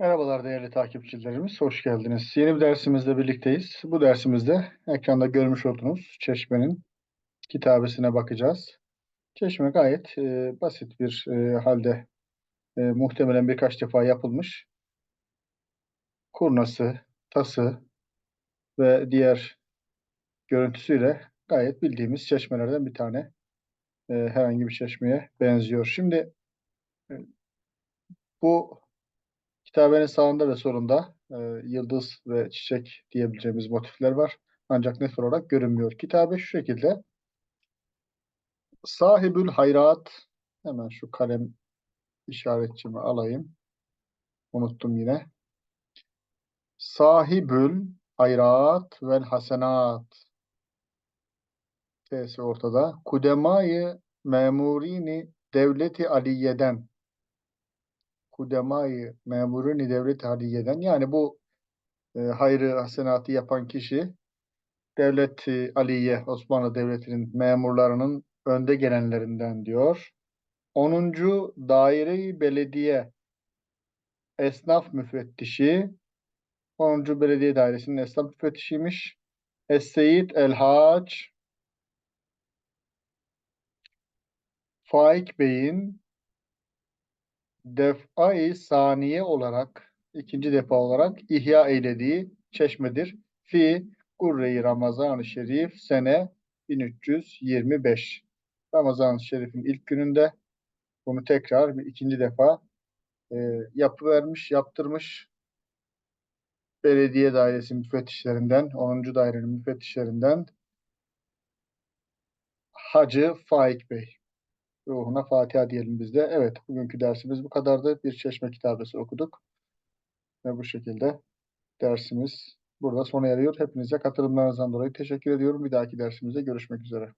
Merhabalar değerli takipçilerimiz, hoş geldiniz. Yeni bir dersimizle birlikteyiz. Bu dersimizde ekranda görmüş olduğunuz Çeşme'nin kitabesine bakacağız. Çeşme gayet e, basit bir e, halde e, muhtemelen birkaç defa yapılmış. Kurnası, tası ve diğer görüntüsüyle gayet bildiğimiz çeşmelerden bir tane. E, herhangi bir çeşmeye benziyor. Şimdi e, bu Kitabenin sağında ve solunda e, yıldız ve çiçek diyebileceğimiz motifler var. Ancak net olarak görünmüyor. Kitabe şu şekilde. Sahibül hayrat. Hemen şu kalem işaretçimi alayım. Unuttum yine. Sahibül hayrat vel hasenat. T'si ortada. Kudemayı memurini devleti aliyeden kudemayı memuruni devlet haliyeden yani bu e, hayrı hasenatı yapan kişi devlet aliye Osmanlı Devleti'nin memurlarının önde gelenlerinden diyor. 10. daire belediye esnaf müfettişi 10. belediye dairesinin esnaf müfettişiymiş. Es-Seyyid El-Haç Faik Bey'in def'ai saniye olarak, ikinci defa olarak ihya eylediği çeşmedir. Fi Kurre-i Ramazan-ı Şerif sene 1325. Ramazan-ı Şerif'in ilk gününde bunu tekrar bir ikinci defa e, yapıvermiş, yaptırmış. Belediye dairesi müfettişlerinden, 10. dairenin müfettişlerinden Hacı Faik Bey. Ruhuna Fatiha diyelim biz de. Evet, bugünkü dersimiz bu kadardı. Bir çeşme kitabesi okuduk. Ve bu şekilde dersimiz burada sona eriyor. Hepinize katılımlarınızdan dolayı teşekkür ediyorum. Bir dahaki dersimizde görüşmek üzere.